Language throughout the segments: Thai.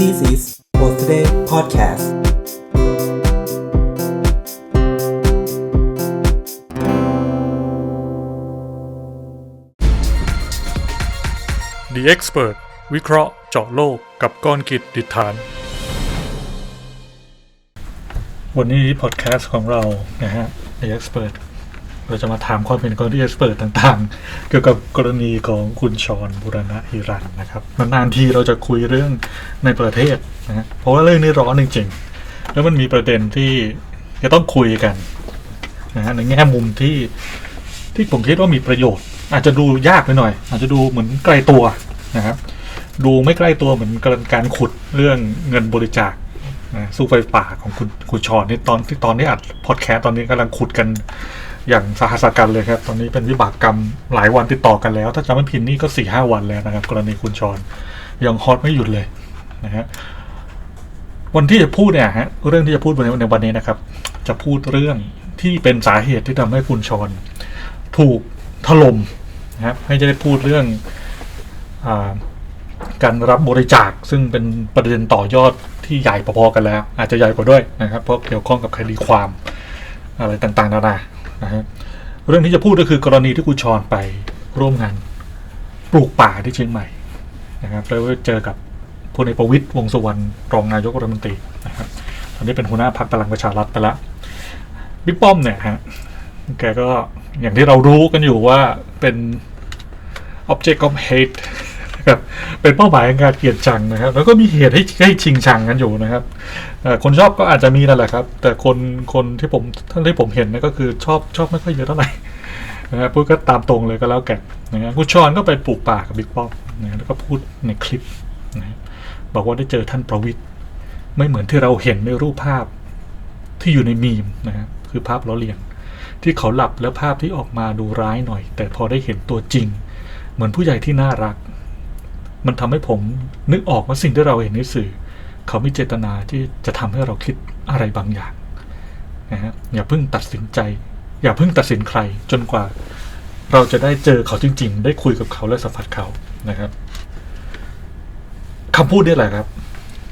This is Birthday Podcast The Expert วิเคราะห์เจาะโลกกับก้อนกิจดิฐาน วันนี้พอดแคสต์ของเรานะฮะ The Expert เร ราจะมาถามความเห็นของ The Expert ต่างๆ เกี่ยวกับกรณีของคุณชอนบุรณะฮิรันนะครับนานๆทีเราจะคุยเรื่องในประเทศนะเพราะว่าเรื่องนี้ร้อนจริงๆ แล้วมันมีประเด็นที่จะต้องคุยกันนะฮะในแง่มุมที่ที่ผมคิดว่ามีประโยชน์ อาจจะดูยากไปหน่อย อาจจะดูเหมือนไกลตัวนะครับดูไม่ใกล้ตัวเหมือนการขุดเรื่องเงินบริจาคสู้ไฟป่าของคุณคุณชอนนี่ตอนที่ตอนนี้อัดพอดแคสต์ตอนนี้กำลังขุดกัน อย่างสาหัสกันเลยครับ ตอนนี้เป็นวิบากกรรมหลายวันติดต่อกันแล้ว ถ้าจำไม่ผิดนี่ก็สี่ห้าวันแล้วนะครับ กรณีคุณชอนยังฮอตไม่หยุดเลยนะฮะวันที่จะพูดเนี่ยฮะเรื่องที่จะพูดในในวันนี้นะครับ จะพูดเรื่องที่เป็นสาเหตุที่ทำให้คุณชอนถูกถล่มนะครับให้จะได้พูดเรื่องอการรับบริจาคซึ่งเป็นประเด็นต่อยอดที่ใหญ่พอๆกันแล้ว อาจจะใหญ่กว่าด้วยนะครับ เพราะเกี่ยวข้องกับคดีความอะไรต่างๆนานา นะฮะเรื่องที่จะพูดก็คือกรณีที่คุณชอนไปร่วมงานปลูกป่าที่เชียงใหม่นะครับแล้วเจอกับพลเอกประวิตยวงสุวรรณรองนายกรัฐมนตรีนะครับตอนนี้เป็นหัวหน้าพรรคพลังประชารัฐไปแล้วบิ๊กป้อมเนี่ยฮะแกก็อย่างที่เรารู้กันอยู่ว่าเป็น object of hate นะครับเป็นเป้าหมายของการเกลียดชังนะครับ แล้วก็มีเหตุให้ให้ชิงชังกันอยู่นะครับคนชอบก็อาจจะมีนั่นแหละครับ แต่คนคนที่ผมท่านที่ผมเห็นนะก็คือชอบชอบไม่ค่อยเยอะเท่าไหร่นะครับพูดก็ตามตรงเลยก็แล้วกันนะครับคุณชอนก็ไปปลูกป่ากับบิ๊กป้อมนะแล้วก็พูดในคลิปนะบอกว่าได้เจอท่านประวิตย์ไม่เหมือนที่เราเห็นในรูปภาพที่อยู่ในมีมนะครับคือภาพล้อเลียนที่เขาหลับแล้วภาพที่ออกมาดูร้ายหน่อย แต่พอได้เห็นตัวจริง เหมือนผู้ใหญ่ที่น่ารัก มันทำให้ผมนึกออกว่าสิ่งที่เราเห็นในสื่อ เขามีเจตนาที่จะทำให้เราคิดอะไรบางอย่างนะฮะอย่าเพิ่งตัดสินใจ อย่าเพิ่งตัดสินใครจนกว่า เราจะได้เจอเขาจริง ๆ ได้คุยกับเขาและสัมผัสเขานะครับคำพูดนี่แหละครับ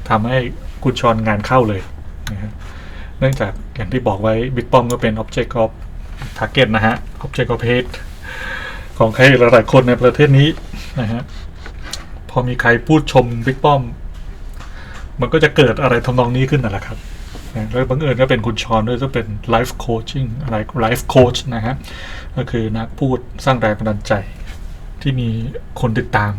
ทำให้คุณชอนงานเข้าเลยนะฮะเนื่องจากอย่างที่บอกไว้บิ๊กป้อมก็เป็น Object of Target นะฮะ Object of Hate ของใครหลายๆคนในประเทศนี้นะฮะ พอมีใครพูดชมบิ๊กป้อม มันก็จะเกิดอะไรทำนองนี้ขึ้นนั่นแหละครับแล้วบังเอิญก็เป็นคุณชอนด้วยก็เป็น Life Coaching อะไร Life Coach นะฮะก็คือนักพูดสร้างแรงบันดาลใจที่มีคนติดตาม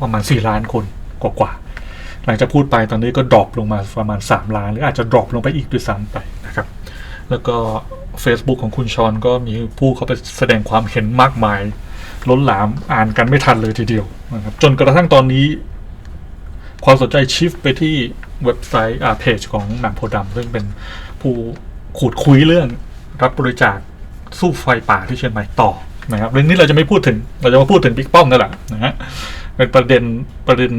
ประมาณ 4 ล้านคนกว่าๆหลังจากพูดไปตอนนี้ก็ดรอปลงมาประมาณ 3 ล้าน หรืออาจจะดรอปลงไปอีกด้วยซ้ำไปนะครับ แล้วก็ Facebook ของคุณชอนก็มีผู้เข้าไปแสดงความเห็นมากมาย ล้นหลามอ่านกันไม่ทันเลยทีเดียวนะครับจนกระทั่งตอนนี้ ความสนใจชิฟไปที่เว็บไซต์อ่าเพจของหนังโพดำซึ่งเป็นผู้ขูดคุยเรื่องรับบริจาคสู้ไฟป่าที่เชียงใหม่ต่อนะครับเรื่องนี้เราจะไม่พูดถึง เราจะมาพูดถึงบิ๊กป้อมนั่นแหละนะฮะเป็นประเด็นประเด็น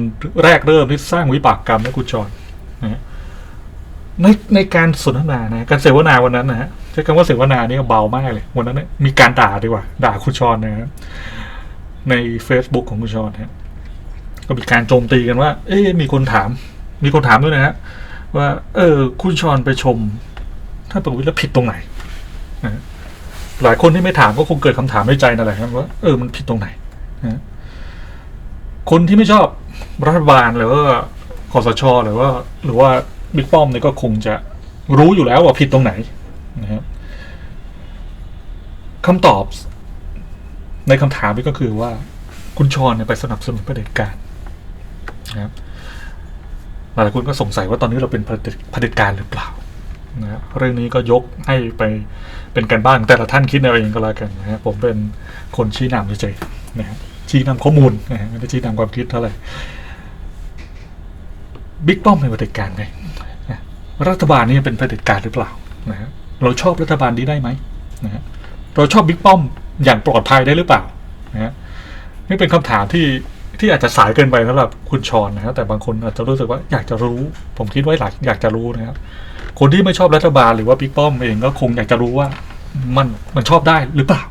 แรกเริ่มที่สร้างวิบากกรรมให้คุณจรนะฮะ ในในการสนทนานะการเสวนาวันนั้นนะฮะใช้คำว่าเสวนานี่ก็เบามากเลย วันนั้นเนี่ยมีการด่าดีกว่า ด่าคุณชอนนะครับใน Facebook ของคุณชอนนะฮะก็มีการโจมตีกันว่า เอ๊ะมีคนถาม มีคนถามด้วยนะฮะว่า เออ คุณชอนไปชมท่านประวิตรแล้วผิดตรงไหนนะฮะหลายคนที่ไม่ถามก็คงเกิดคำถามในใจนั่นแหละครับว่าเออมันผิดตรงไหนนะฮะคนที่ไม่ชอบรัฐบาลหรือว่าคอสชหรือว่า หรือว่า บิ๊กป้อมเนี่ยก็คงจะรู้อยู่แล้วว่าผิดตรงไหนนะครับคำตอบในคำถามนี้ก็คือว่าคุณชอนเนี่ยไปสนับสนุนเผด็จการนะครับหลายคนก็สงสัยว่าตอนนี้เราเป็นเผด็จเด็จการหรือเปล่านะครับเรื่องนี้ก็ยกให้ไปเป็นการบ้านแต่ละท่านคิดเอาเองก็แล้วกันนะครับผมเป็นคนชี้นำเฉยๆนะครับชี้นำข้อมูลนะไม่ได้ชี้นำความคิดเท่าไหร่บิ๊กป้อมเป็นเผด็จการไง รัฐบาลนี่เป็นเผด็จการหรือเปล่านะฮะเราชอบรัฐบาลนี้ได้ไหมนะฮะเราชอบบิ๊กป้อมอย่างปลอดภัยได้หรือเปล่านะฮะนี่เป็นคำถามที่ที่อาจจะสายเกินไปสำหรับคุณชอนนะครับแต่บางคนอาจจะรู้สึกว่าอยากจะรู้ ผมคิดไว้หลายอยากจะรู้นะครับคนที่ไม่ชอบรัฐบาลหรือว่าบิ๊กป้อมเองก็คงอยากจะรู้ว่ามันมันชอบได้หรือเปล่า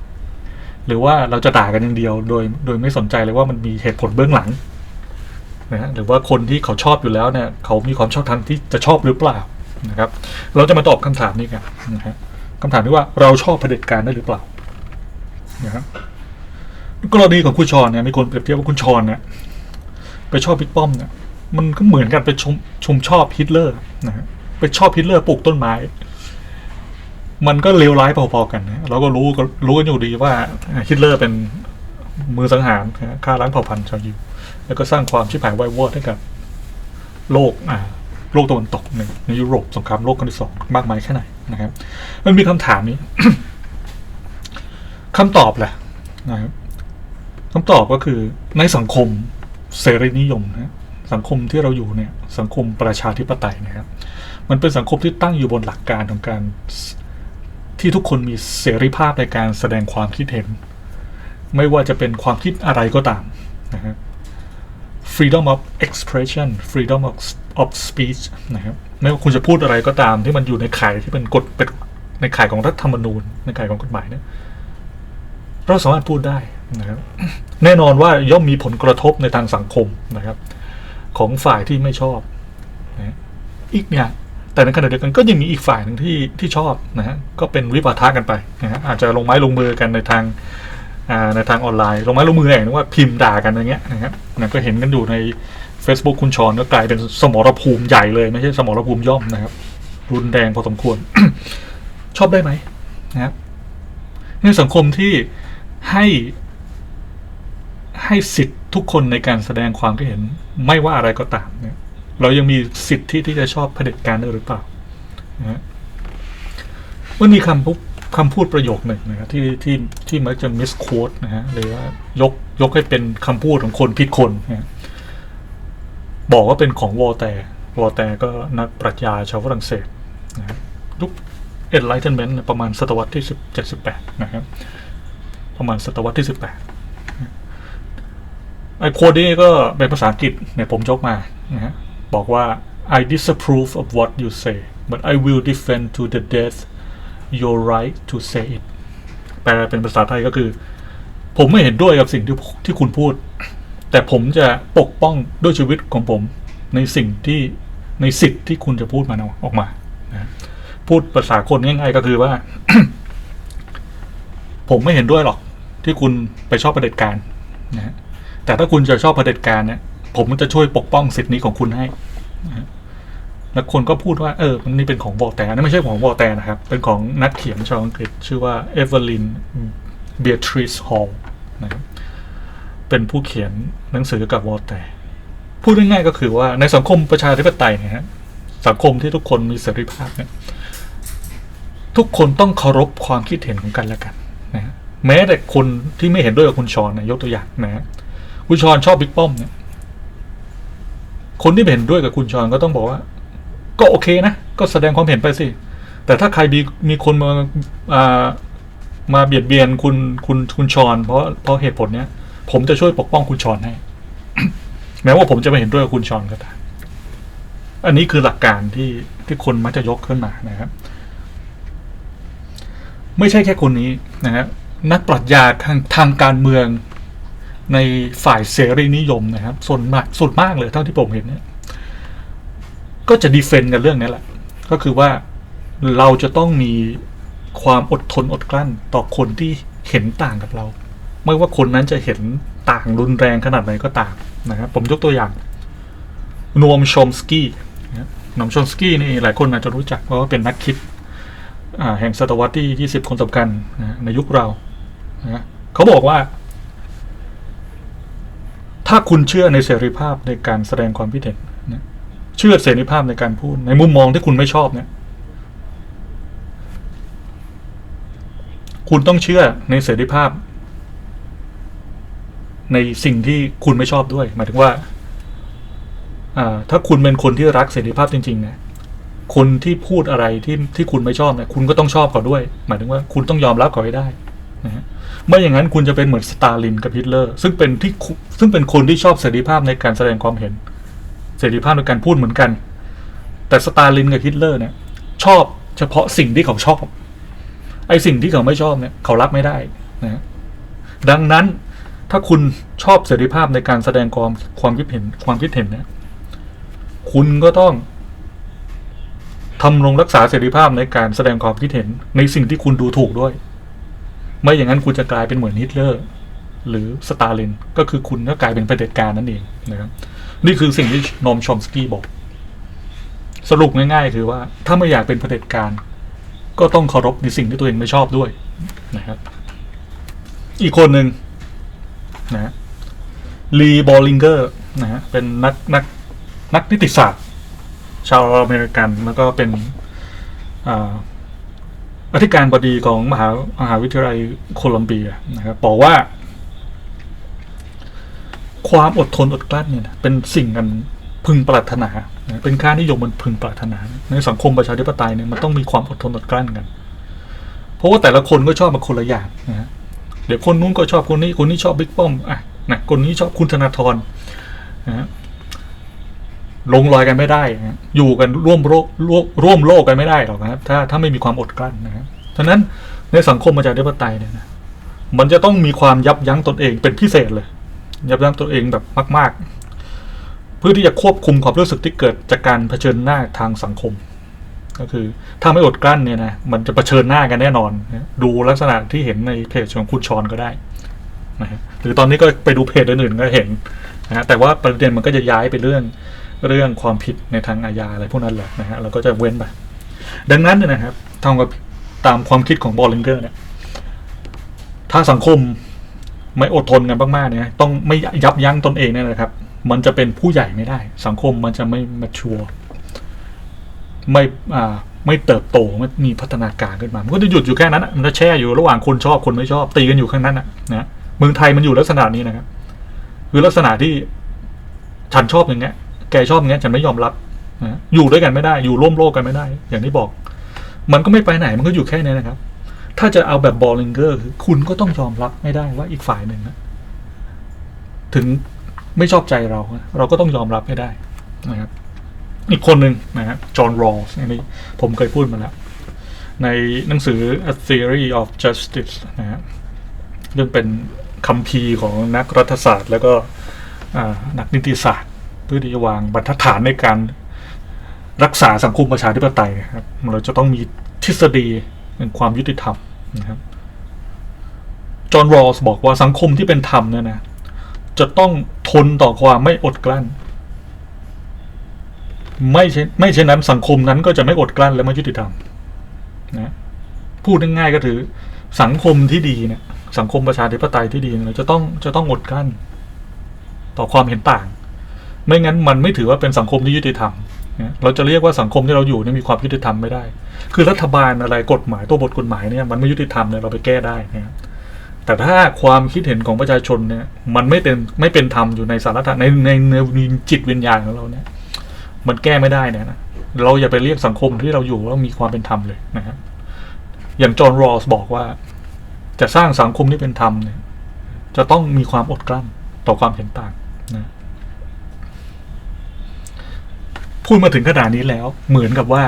หรือว่าเราจะด่ากันอย่างเดียวโดยโดยไม่สนใจเลยว่ามันมีเหตุผลเบื้องหลังนะฮะหรือว่าคนที่เขาชอบอยู่แล้วเนี่ยเขามีความชอบทางที่จะชอบหรือเปล่า นะครับ เราจะมาตอบคำถามนี้กันนะฮะคำถามที่ว่าเราชอบเผด็จการได้หรือเปล่านะครับกรณีของคุณชอนเนี่ยมีคนเปรียบเทียบว่าคุณชอนเนี่ยไปชอบบิ๊กป้อมเนี่ยมันก็เหมือนกันไปชมชมชอบฮิตเลอร์นะฮะไปชอบฮิตเลอร์ปลูกต้นไม้ มันก็เลวร้ายพอๆกันนะเราก็รู้ก็รู้กันอยู่ดีว่าฮิตเลอร์เป็นมือสังหารฆ่าล้างเผ่าพันธุ์ชาวยิวแล้วก็สร้างความชิบหายวายวอดให้กับโลกอ่า โลกตะวันตกในในยุโรปสงครามโลกครั้งที่สองมากมายแค่ไหนนะครับ มันมีคำถามนี้คำตอบแหละนะครับคำตอบก็คือในสังคมเสรีนิยมนะสังคมที่เราอยู่เนี่ยสังคมประชาธิปไตยนะครับ มันเป็นสังคมที่ตั้งอยู่บนหลักการของการที่ทุกคนมีเสรีภาพในการแสดงความคิดเห็น ไม่ว่าจะเป็นความคิดอะไรก็ตามนะครับ freedom of expression freedom of of speech นะครับไม่ว่าคุณจะพูดอะไรก็ตามที่มันอยู่ในข่ายที่เป็นกฎเป็นในข่ายของรัฐธรรมนูญ ในข่ายของกฎหมายเนี่ยเราสามารถพูดได้นะครับแน่นอนว่าย่อมมีผลกระทบในทางสังคมนะครับ ของฝ่ายที่ไม่ชอบนะอีกเนี่ยแต่ในขณะเดียวกันก็ยังมีอีกฝ่ายหนึ่งที่ที่ชอบนะฮะก็เป็นวิวาทะกันไปนะฮะอาจจะลงไม้ลงมือกันในทางในทางออนไลน์ ลงไม้ลงมืออย่างนึกว่าพิมพ์ด่ากันอย่างเงี้ยนะครับนะก็เห็นกันอยู่ใน Facebook คุณชอนก็กลายเป็นสมรภูมิใหญ่เลยไม่ใช่สมรภูมิย่อมนะครับ รุนแรงพอสมควร ชอบได้ไหมนะครับในสังคมที่ให้ให้สิทธิ์ทุกคนในการแสดงความคิดเห็นไม่ว่าอะไรก็ตามเนี่ยเรายังมีสิทธิที่จะชอบเผด็จการได้หรือเปล่านะฮะมันมีคำพูดคำพูดประโยคหนึ่งนะครับที่ที่ที่มักจะมิสโคดนะฮะหรือว่ายกยกให้เป็นคำพูดของคนผิดคนนะ บอกว่าเป็นของวอลแต่วอลแต่ก็นักปรัชญาชาวฝรั่งเศสนะฮะยุค Enlightenment เนี่ยประมาณศตวรรษที่สิบเจ็ดสิบแปดนะครับ ประมาณศตวรรษที่สิบแปดไอ้โคดนี้ก็เป็นภาษาอังกฤษเนี่ยผมยกมานะฮะบอกว่า I disapprove of what you say but I will defend to the death your right to say it แปลเป็นภาษาไทยก็คือ ผมไม่เห็นด้วยกับสิ่งที่ที่คุณพูด แต่ผมจะปกป้องด้วยชีวิตของผมในสิ่งที่ในสิทธิ์ที่คุณจะพูดมาออกมานะพูดภาษาคนง่ายๆก็คือว่า ผมไม่เห็นด้วยหรอก ที่คุณไปชอบประเด็จการนะแต่ถ้าคุณจะชอบประเด็จการเนี่ย ผมจะช่วยปกป้องสิทธินี้ของคุณให้นะแล้วคนก็พูดว่าเออ มันนี่เป็นของวอลแตร์นั่นไม่ใช่ของวอลแตร์นะครับ เป็นของนักเขียนชาวอังกฤษ ชื่อว่าเอเวอร์ลินเบียทริสฮอลนะครับ เป็นผู้เขียนหนังสือกับวอลแตร์พูดง่ายๆก็คือว่าในสังคมประชาธิปไตยเนี่ยฮะสังคมที่ทุกคนมีเสรีภาพเนี่ยทุกคนต้องเคารพความคิดเห็นของกันและกันนะฮะแม้แต่คนที่ไม่เห็นด้วยกับคุณชอนนะยกตัวอย่างนะฮะคุณชอนชอบบิ๊กป้อมเนี่ยคนที่ไม่เห็นด้วยกับคุณชอนก็ต้องบอกว่า ก็โอเคนะ ก็แสดงความเห็นไปสิ แต่ถ้าใครมีมีคนมาามาเบียดเบียนคุณคุณคุณชอนเพราะเพราะเหตุผลเนี้ย ผมจะช่วยปกป้องคุณชอนให้ แม้ว่าผมจะไม่เห็นด้วยกับคุณชอนก็ตามอันนี้คือหลักการที่ที่คนมักจะยกขึ้นมานะครับ ไม่ใช่แค่คนนี้นะฮะนักปรัชญาทางทางการเมืองในฝ่ายเสรีนิยมนะครับส่วนมากส่วนมากเลยเท่าที่ผมเห็นเนี่ยก็จะดีเฟนต์กันเรื่องนี้แหละ ก็คือว่าเราจะต้องมีความอดทนอดกลั้นต่อคนที่เห็นต่างกับเรา ไม่ว่าคนนั้นจะเห็นต่างรุนแรงขนาดไหนก็ตามนะครับผมยกตัวอย่างนวมชอมสกี้นะครับนวมชอมสกี้นี่หลายคนอาจจะรู้จักเพราะว่าเป็นนักคิดแห่งศตวรรษที่ 20 คนสำคัญนะในยุคเรานะเขาบอกว่า ถ้าคุณเชื่อในเสรีภาพในการแสดงความคิดเห็นนะเชื่อเสรีภาพในการพูด ในมุมมองที่คุณไม่ชอบเนี่ยคุณต้องเชื่อในเสรีภาพ ในสิ่งที่คุณไม่ชอบด้วย หมายถึงว่า ถ้าคุณเป็นคนที่รักเสรีภาพจริงๆนี่ยคนที่พูดอะไรที่ที่คุณไม่ชอบเนี่ยคุณก็ต้องชอบเขาด้วย หมายถึงว่าคุณต้องยอมรับเขาให้ได้นะฮะไม่อย่างนั้นคุณจะเป็นเหมือนสตาลินกับฮิตเลอร์ ซึ่งเป็นที่ซึ่งเป็นคนที่ชอบเสรีภาพในการแสดงความเห็น เสรีภาพในการพูดเหมือนกัน แต่สตาลินกับฮิตเลอร์เนี่ย ชอบเฉพาะสิ่งที่เขาชอบ ไอ้สิ่งที่เขาไม่ชอบเนี่ย เขารับไม่ได้นะฮะดังนั้น ถ้าคุณชอบเสรีภาพในการแสดงความความคิดเห็นความคิดเห็นเนี่ยคุณก็ต้องทำรงรักษาเสรีภาพในการแสดงความคิดเห็นในสิ่งที่คุณดูถูกด้วย ไม่อย่างนั้นคุณจะกลายเป็นเหมือนฮิตเลอร์หรือสตาลินก็คือคุณก็กลายเป็นเผด็จการนั่นเองนะครับนี่คือสิ่งที่นอมชอมสกี้บอก สรุปง่ายๆ คือว่า ถ้าไม่อยากเป็นเผด็จการ ก็ต้องเคารพในสิ่งที่ตัวเองไม่ชอบด้วยนะครับ อีกคนหนึ่ง นะฮะลีบอลลิงเกอร์นะฮะเป็นนักนักนักนิติศาสตร์ ชาวอเมริกัน แล้วก็เป็นอธิการบดีของมหามหาวิทยาลัยโคลัมเบียนะครับบอกว่า ความอดทนอดกลั้นเนี่ยเป็นสิ่งอันพึงปรารถนานะเป็นค่านิยมมันพึงปรารถนา ในสังคมประชาธิปไตยเนี่ยมันต้องมีความอดทนอดกลั้นกัน เพราะว่าแต่ละคนก็ชอบมาคนละอย่างนะฮะ เดี๋ยวคนนู้นก็ชอบคนนี้คนนี้ชอบบิ๊กป้อมอะนะคนนี้ชอบคุณธนาธรนะลงรอยกันไม่ได้นะอยู่กันร่วมโลกร่วมร่วมโลกกันไม่ได้หรอกนะครับถ้าถ้าไม่มีความอดกลั้นนะครับฉะนั้นในสังคมประชาธิปไตยเนี่ยนะมันจะต้องมีความยับยั้งตนเองเป็นพิเศษเลย ยับยั้งตัวเองแบบมาก ๆ เพื่อที่จะควบคุมความรู้สึกที่เกิดจากการเผชิญหน้าทางสังคม ก็คือ ถ้าไม่อดกลั้นเนี่ยนะมันจะะเผชิญหน้ากันแน่นอน ดูลักษณะที่เห็นในเพจของคุณชอนก็ได้นะฮะหรือตอนนี้ก็ไปดูเพจอื่นๆก็เห็นนะฮะแต่ว่าประเด็นมันก็จะย้ายไปเรื่องเรื่องความผิดในทางอาญาอะไรพวกนั้นแหละนะฮะเราก็จะเว้นไปดังนั้นนะครับทำกับตามความคิดของบอลลิงเกอร์เนี่ยถ้าสังคมไม่อดทนกันมากๆเนี่ยต้องไม่ยับยั้งตนเองเนี่ยนะครับ มันจะเป็นผู้ใหญ่ไม่ได้ สังคมมันจะไม่มาชัว ไม่อ่าไม่เติบโตไม่มีพัฒนาการขึ้นมา มันก็จะหยุดอยู่แค่นั้นมันจะแช่อยู่ระหว่างคนชอบคนไม่ชอบตีกันอยู่ข้างนั้นนะเมืองไทยมันอยู่ลักษณะนี้นะครับคือลักษณะที่ฉันชอบอย่างเงี้ย แกชอบอย่างเงี้ยฉันไม่ยอมรับนะอยู่ด้วยกันไม่ได้ อยู่ร่วมโลกกันไม่ได้ อย่างที่บอก มันก็ไม่ไปไหนมันก็อยู่แค่นี้นะครับ ถ้าจะเอาแบบบอลลิงเกอร์คือคุณก็ต้องยอมรับไม่ได้ว่าอีกฝ่ายหนึ่งนะถึงไม่ชอบใจเรา เราก็ต้องยอมรับให้ได้นะครับ อีกคนหนึ่งนะฮะจอห์นรอสอันนี้ผมเคยพูดมาแล้ว ในหนังสือ A Theory of Justice นะฮะเรื่องเป็นคัมภีร์ของนักรัฐศาสตร์ แล้วก็นักนิติศาสตร์ เพื่อที่จะวางบรรทัดฐานในการรักษาสังคมประชาธิปไตยนะครับเราจะต้องมีทฤษฎีแห่งความยุติธรรมนะครับจอห์นรอสบอกว่าสังคมที่เป็นธรรมเนี่ยนะจะต้องทนต่อความไม่อดกลั้น ไม่ใช่ไม่เช่นนั้นสังคมนั้นก็จะไม่อดกลั้นและไม่ยุติธรรมนะพูดง่ายๆก็ถือ สังคมที่ดีเนี่ยสังคมประชาธิปไตยที่ดีเนี่ยจะต้องจะต้องอดกลั้น ต่อความเห็นต่าง ไม่งั้นมันไม่ถือว่าเป็นสังคมที่ยุติธรรมเราจะเรียกว่าสังคมที่เราอยู่เนี่ยมีความยุติธรรมไม่ได้ คือรัฐบาลอะไรกฎหมายตัวบทกฎหมายเนี่ยมันไม่ยุติธรรมเนี่ยเราไปแก้ได้นะครับแต่ถ้าความคิดเห็นของประชาชนเนี่ยมันไม่เป็นไม่เป็นธรรมอยู่ในสารธรรมในในในจิตวิญญาณของเราเนี่ย มันแก้ไม่ได้เนี่ยนะ เราอย่าไปเรียกสังคมที่เราอยู่ว่ามีความเป็นธรรมเลยนะครับอย่างจอห์นรอสบอกว่า จะสร้างสังคมที่เป็นธรรมเนี่ย จะต้องมีความอดกลั้นต่อความเห็นต่างนะพูดมาถึงขนาดนี้แล้ว เหมือนกับว่า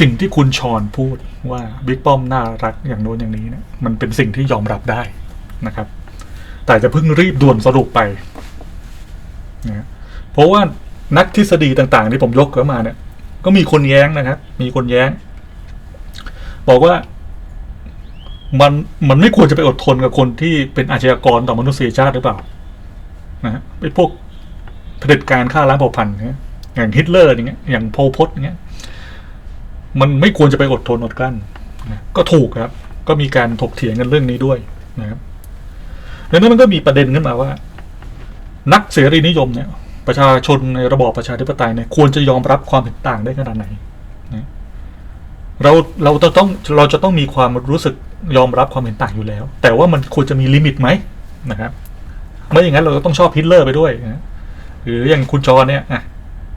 สิ่งที่คุณชอนพูดว่าบิ๊กป้อมน่ารักอย่างโน้นอย่างนี้เนี่ยมันเป็นสิ่งที่ยอมรับได้นะครับ แต่จะเพิ่งรีบด่วนสรุปไปนะเพราะว่า นักทฤษฎีต่างๆ ที่ผมยกขึ้นมาเนี่ย ก็มีคนแย้งนะครับ มีคนแย้ง บอกว่ามันมันไม่ควรจะไปอดทนกับคนที่เป็นอาชญากรต่อมนุษยชาติหรือเปล่านะฮะไอ้พวกเผด็จการฆ่าล้างเผ่าพันธุ์เนี่ยอย่างฮิตเลอร์อย่างเงี้ยอย่างโพลพตอย่างเงี้ยมันไม่ควรจะไปอดทนอดกลั้นนะก็ถูกครับ ก็มีการถกเถียงกันเรื่องนี้ด้วยนะครับดังนั้นมันก็มีประเด็นขึ้นมาว่า นักเสรีนิยมเนี่ย ประชาชนในระบอบประชาธิปไตยเนี่ยควรจะยอมรับความเห็นต่างได้ขนาดไหนนะเราเราจะต้องเราจะต้องมีความรู้สึกยอมรับความเห็นต่างอยู่แล้ว แต่ว่ามันควรจะมีลิมิตไหมนะครับไม่อย่างนั้นเราก็ต้องชอบฮิตเลอร์ไปด้วยนะหรืออย่างคุณจอเนี่ยอะ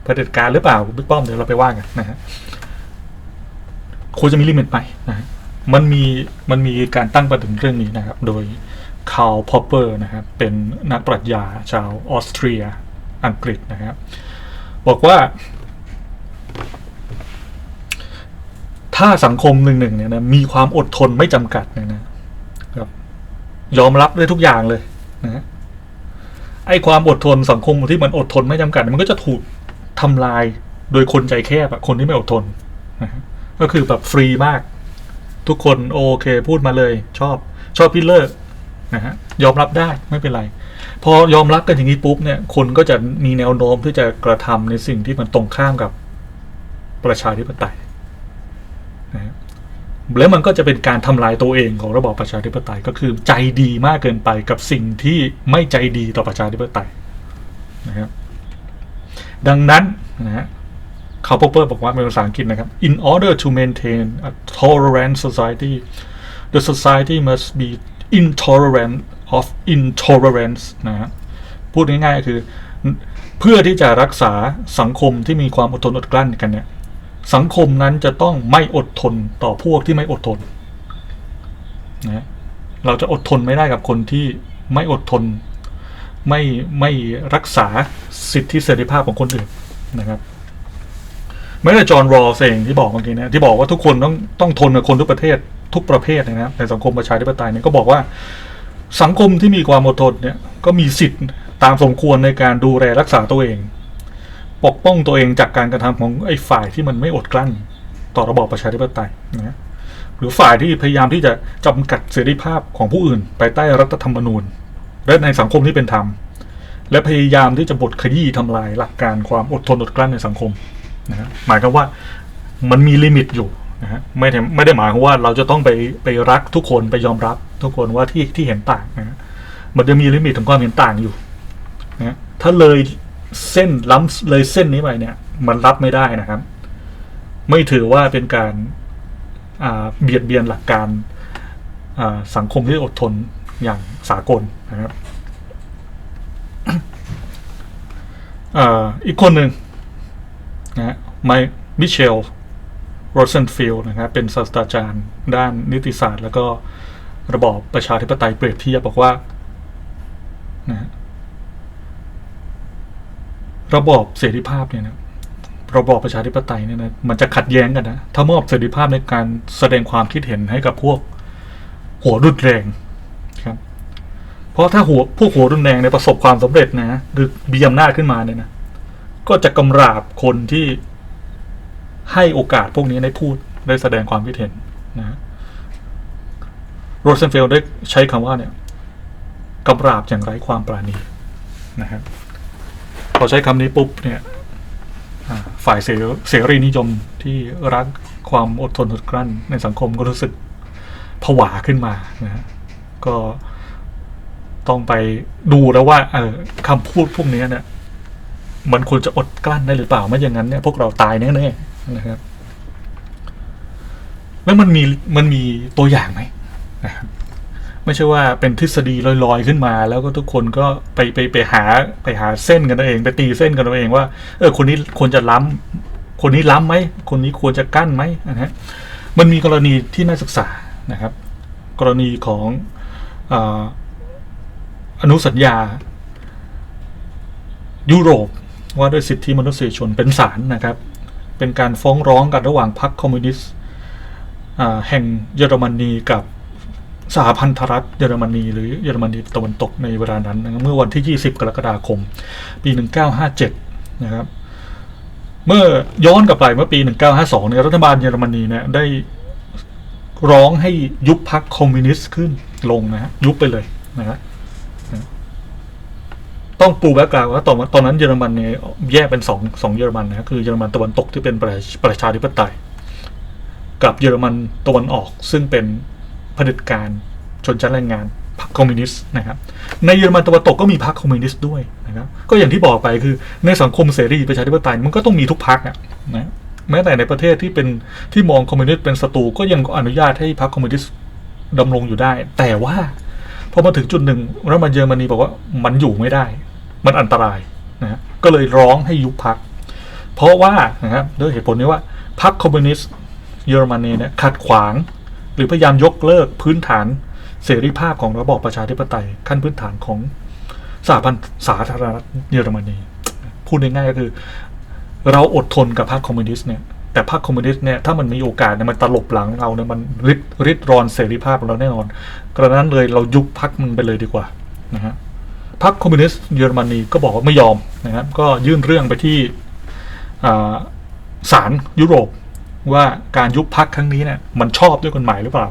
เผด็จการหรือเปล่าบิ๊กป้อมเดี๋ยวเราไปว่ากันนะฮะควรจะมีลิมิตไหมนะฮะมันมีมันมีการตั้งประเด็นเรื่องนี้นะครับ โดยคาร์ลพอปเปอร์นะครับเป็นนักปรัชญาชาวออสเตรีย อังกฤษนะครับ บอกว่า ถ้าสังคมหนึ่งหนึ่งเนี่ยนะมีความอดทนไม่จำกัดเนี่ยนะครับ ยอมรับได้ทุกอย่างเลยนะไอ้ความอดทนสังคมที่มันอดทนไม่จำกัด มันก็จะถูกทำลายโดยคนใจแคบอะคนที่ไม่อดทนนะฮะก็คือแบบฟรีมาก ทุกคนโอเคพูดมาเลย ชอบชอบพิเลอร์นะฮะยอมรับได้ไม่เป็นไร พอยอมรับกันอย่างนี้ปุ๊บเนี่ยคนก็จะมีแนวโน้มที่จะกระทำในสิ่งที่มันตรงข้ามกับประชาธิปไตยนะฮะแล้วมันก็จะเป็นการทำลายตัวเองของระบอบประชาธิปไตยก็คือใจดีมากเกินไปกับสิ่งที่ไม่ใจดีต่อประชาธิปไตยนะครับดังนั้นนะฮะคาร์ปเปอร์บอกว่าเป็นภาษาอังกฤษนะครับ in order to maintain a tolerant society the society must be intolerant of intolerance นะฮะพูดง่ายๆก็คือ เพื่อที่จะรักษาสังคมที่มีความอดทนอดกลั้นกันเนี่ยสังคมนั้นจะต้องไม่อดทนต่อพวกที่ไม่อดทนนะเราจะอดทนไม่ได้กับคนที่ไม่อดทน ไม่ไม่รักษาสิทธิเสรีภาพของคนอื่นนะครับแม้แต่จอห์นรอเองที่บอกเมื่อกี้นะที่บอกว่าทุกคนต้องต้องทนกับคนทุกประเทศทุกประเภทนะครับในสังคมประชาธิปไตยเนี่ยก็บอกว่า สังคมที่มีความอดทนเนี่ยก็มีสิทธิ์ตามสมควรในการดูแลรักษาตัวเอง ปกป้องตัวเองจากการกระทำของไอ้ฝ่ายที่มันไม่อดกลั้น ต่อระบอบประชาธิปไตยนะหรือฝ่ายที่พยายามที่จะจำกัดเสรีภาพของผู้อื่นภายใต้รัฐธรรมนูญ และในสังคมที่เป็นธรรม และพยายามที่จะบดขยี้ทำลายหลักการความอดทนอดกลั้นในสังคมนะฮะหมายความว่ามันมีลิมิตอยู่ นะฮะไม่ได้ไม่ได้หมายความว่าเราจะต้องไปไปรักทุกคนไปยอมรับทุกคนว่าที่ที่เห็นต่างนะฮะมันจะมีลิมิตของความเห็นต่างอยู่นะฮะถ้าเลยเส้นล้ำเลยเส้นนี้ไปเนี่ย มันรับไม่ได้นะครับ ไม่ถือว่าเป็นการเบียดเบียนหลักการสังคมที่อดทนอย่างสากลนะครับอีกคนหนึ่งนะฮะไมมิเชล โรเซนฟิลด์นะครับเป็นศาสตราจารย์ด้านนิติศาสตร์ แล้วก็ระบอบประชาธิปไตยเปรียบเทียบบอกว่านะระบอบเสรีภาพเนี่ยนะระบอบประชาธิปไตยเนี่ยนะมันจะขัดแย้งกันนะถ้ามอบเสรีภาพในการแสดงความคิดเห็นให้กับพวกหัวรุนแรงครับ เพราะถ้าหัวพวกหัวรุนแรงในยประสบความสำเร็จนะหรือมีอำนาจขึ้นมาเนี่ยนะก็จะกำราบคนที่ ให้โอกาสพวกนี้ได้พูดได้แสดงความคิดเห็นนะโรเซนเฟลได้ใช้คำว่าเนี่ยกำราบอย่างไร้ความปราณีนะครับพอใช้คำนี้ปุ๊บเนี่ยฝ่ายเสรเสรีนิยมที่รักความอดทนอดกลั้นในสังคมก็รู้สึกผวาขึ้นมานะฮะก็ต้องไปดูแล้วว่าเออคำพูดพวกนี้เนี่ยมันควรจะอดกลั้นได้หรือเปล่าไม่อย่างนั้นเนี่ยพวกเราตายแน่ๆ นะครับ แล้วมันมีมันมีตัวอย่างไหมนะครับไม่ใช่ว่าเป็นทฤษฎีลอยๆขึ้นมา แล้วก็ทุกคนก็ไปไปไปหาไปหาเส้นกันเอาเอง ไปตีเส้นกันเอาเองว่าเออคนนี้ควรจะล้ำคนนี้ล้ำไหมคนนี้ควรจะกั้นไหมนะฮะมันมีกรณีที่น่าศึกษานะครับ กรณีของออนุสัญญา ยุโรปว่าด้วยสิทธิมนุษยชนเป็นศาลนะครับ เป็นการฟ้องร้องกันระหว่างพรรคคอมมิวนิสต์แห่งเยอรมนีกับสหพันธรัฐเยอรมนี หรือเยอรมนีตะวันตกในเวลานั้นเมื่อวันที่ 20 กรกฎาคม ปี 1957 นะครับ เมื่อย้อนกลับไปเมื่อปี 1952เนี่ยรัฐบาลเยอรมนีเนี่ยได้ร้องให้ยุบพรรคคอมมิวนิสต์ขึ้นลงนะฮะยุบไปเลยนะฮะ ต้องปูแบ็กกราวด์ว่าตอนตอนนั้นเยอรมันเนี่ยแยกเป็นสองสองเยอรมันนะคือเยอรมันตะวันตกที่เป็นประชประชาธิปไตย กับเยอรมันตะวันออกซึ่งเป็นเผด็จการชนชั้นแรงงานพรรคคอมมิวนิสต์นะครับ ในเยอรมันตะวันตกก็มีพรรคคอมมิวนิสต์ด้วยนะครับ ก็อย่างที่บอกไปคือในสังคมเสรีประชาธิปไตยมันก็ต้องมีทุกพรรคอะนะแม้แต่ในประเทศที่เป็นที่มองคอมมิวนิสต์เป็นศัตรูก็ยังอนุญาตให้พรรคคอมมิวนิสต์ดำรงอยู่ได้ แต่ว่าพอมาถึงจุดหนึ่งรัฐบาลเยอรมนีบอกว่ามันอยู่ไม่ได้ มันอันตรายนะฮะก็เลยร้องให้ยุบพัก เพราะว่านะครับด้วยเหตุผลนี้ว่าพรรคคอมมิวนิสต์เยอรมนีเนี่ยขัดขวาง หรือพยายามยกเลิกพื้นฐานเสรีภาพของระบอบประชาธิปไตย ขั้นพื้นฐานของสหพันธ์สาธารณรัฐเยอรมนี พูดง่ายๆก็คือ เราอดทนกับพรรคคอมมิวนิสต์เนี่ยแต่พรรคคอมมิวนิสต์เนี่ยถ้ามันมีโอกาสเนี่ยมันตลบหลังเราเนี่ยมันริดริดรอนเสรีภาพของเราแน่นอนกระนั้นเลยเรายุบพรรคมันไปเลยดีกว่านะฮะ พรรคคอมมิวนิสต์เยอรมนีก็บอกว่าไม่ยอมนะครับ ก็ยื่นเรื่องไปที่ศาลยุโรปว่าการยุบพรรคครั้งนี้เนี่ยมันชอบด้วยกฎหมายหรือเปล่า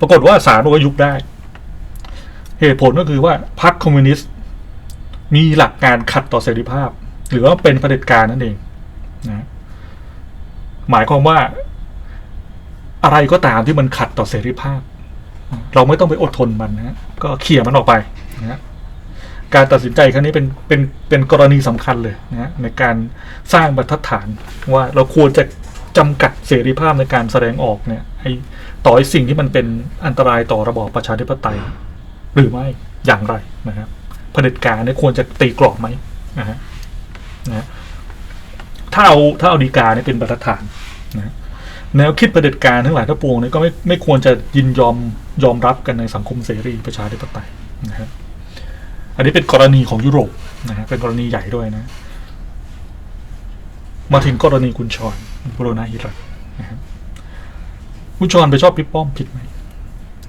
ปรากฏว่าศาลกว่ายุบได้ เหตุผลก็คือว่าพรรคคอมมิวนิสต์มีหลักการขัดต่อเสรีภาพ หรือว่าเป็นเผด็จการนั่นเองนะหมายความว่าอะไรก็ตามที่มันขัดต่อเสรีภาพ เราไม่ต้องไปอดทนมันนะก็เขี่ยมันออกไป นะการตัดสินใจครั้งนี้เป็นเป็นเป็นกรณีสำคัญเลยนะฮะในการสร้างบรรทัดฐานว่าเราควรจะจำกัดเสรีภาพในการแสดงออกเนี่ยให้ต่อให้สิ่งที่มันเป็นอันตรายต่อระบอบประชาธิปไตย หรือไม่อย่างไรนะครับเผด็จการเนี่ยควรจะตีกรอบไหมนะฮะนะฮะถ้าเอาถ้าเอาดีกาเนี่ยเป็นบรรทัดฐานนะแนวคิดเผด็จการทั้งหลายทั้งปวงเนี่ยก็ไม่ไม่ควรจะยินยอมยอมรับกันในสังคมเสรีประชาธิปไตยนะครับ อันนี้เป็นกรณีของยุโรปนะฮะเป็นกรณีใหญ่ด้วยนะ มาถึงกรณีคุณชอนบุรณะฮิรันนะครับคุณชอนไปชอบบิ๊กป้อมผิดไหม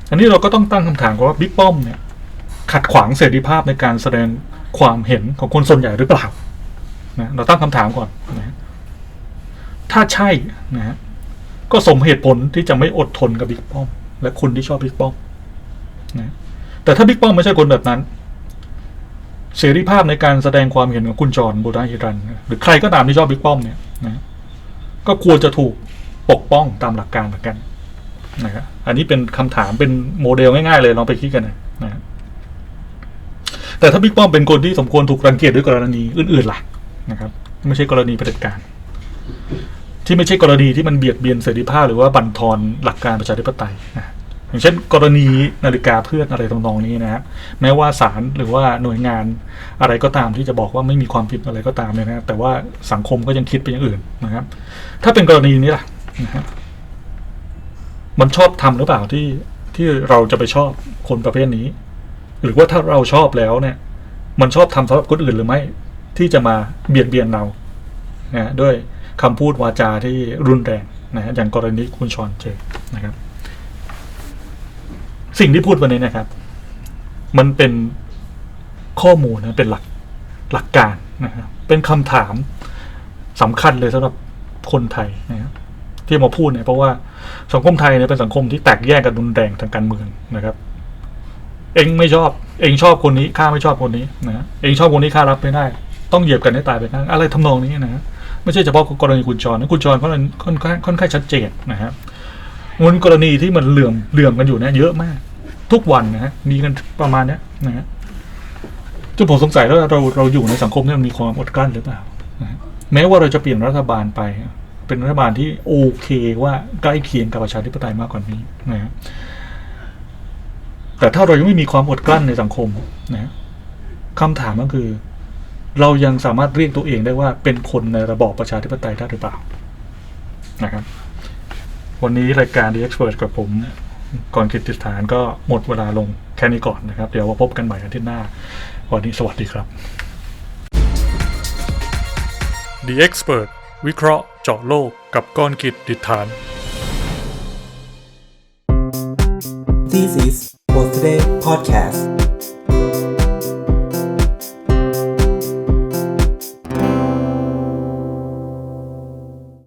อันนี้เราก็ต้องตั้งคำถามก่อนว่าบิ๊กป้อมเนี่ย ขัดขวางเสรีภาพในการแสดงความเห็นของคนส่วนใหญ่หรือเปล่านะเราตั้งคำถามก่อนนะถ้าใช่นะฮะก็สมเหตุผลที่จะไม่อดทนกับบิ๊กป้อม และคนที่ชอบบิ๊กป้อมนะแต่ถ้าบิ๊กป้อมไม่ใช่คนแบบนั้น เสรีภาพในการแสดงความเห็นของคุณจรบูดาฮิรัน หรือใครก็ตามที่ชอบบิ๊กป้อมเนี่ยนะก็ควรจะถูกปกป้องตามหลักการเหมือนกันนะครับอันนี้เป็นคำถามเป็นโมเดลง่ายๆเลยลองไปคิดกันนะนะฮะแต่ถ้าบิ๊กป้อมเป็นคนที่สมควรถูกรังเกียจด้วยกรณีอื่นๆล่ะนะครับ ไม่ใช่กรณีเผด็จการ ที่ไม่ใช่กรณีที่มันเบียดเบียนเสรีภาพหรือว่าบั่นทอนหลักการประชาธิปไตยนะ อย่างเช่น กรณีนาฬิกาเพื่อนอะไรตรงนองนี้นะฮะแม้ว่าศาลหรือว่าหน่วยงานอะไรก็ตามที่จะบอกว่าไม่มีความผิดอะไรก็ตามเนี่ยนะแต่ว่าสังคมก็ยังคิดไปอย่างอื่นนะครับ ถ้าเป็นกรณีนี้ล่ะนะครับมันชอบทำหรือเปล่าที่ที่เราจะไปชอบคนประเภทนี้ หรือว่าถ้าเราชอบแล้วเนี่ย มันชอบทำสำหรับคนอื่นหรือไม่ ที่จะมาเบียดเบียนเรานะด้วยคำพูดวาจาที่รุนแรงนะฮะอย่างกรณีคุณชอนเจนะครับ สิ่งที่พูดวันนี้นะครับ มันเป็นข้อมูลนะเป็นหลักหลักการนะครับเป็นคำถามสำคัญเลยสำหรับคนไทยนะครับที่มาพูดเนี่ยเพราะว่าสังคมไทยเนี่ยเป็นสังคมที่แตกแยกกันรุนแรงทางการเมืองนะครับ เองไม่ชอบ เองชอบคนนี้ข้าไม่ชอบคนนี้นะเองชอบคนนี้ข้ารับไม่ได้ ต้องเหยียบกันให้ตายไปข้างอะไรทำนองนี้นะฮะไม่ใช่เฉพาะกรณีคุณจรนะคุณจรเขาค่อนข้างค่อนข้างชัดเจนนะครับ มันกรณีที่มันเหลื่อมเหลื่อมกันอยู่เนี่ยเยอะมาก ทุกวันนะฮะมีกันประมาณเนี้ยนะฮะจนผมสงสัยแล้วาเราเราอยู่ในสังคมที่มันมีความอดกลั้นหรือเปล่านะแม้ว่าเราจะเปลี่ยนรัฐบาลไป เป็นรัฐบาลที่โอเคว่าใกล้เคียงกับประชาธิปไตยมากกว่านี้นะฮะแต่ถ้าเรายังไม่มีความอดกลั้นในสังคมนะฮะคำถามก็คือ เรายังสามารถเรียกตัวเองได้ว่าเป็นคนในระบอบประชาธิปไตยได้หรือเปล่านะครับ วันนี้รายการ The Expert กับผมก่อนคิดติดฐานก็หมดเวลาลงแค่นี้ก่อนนะครับ เดี๋ยวมาพบกันใหม่อาทิตย์หน้า วันนี้สวัสดีครับ The Expert วิเคราะห์เจาะโลกกับก้อนกิจดิษฐาน This is Post Today Podcast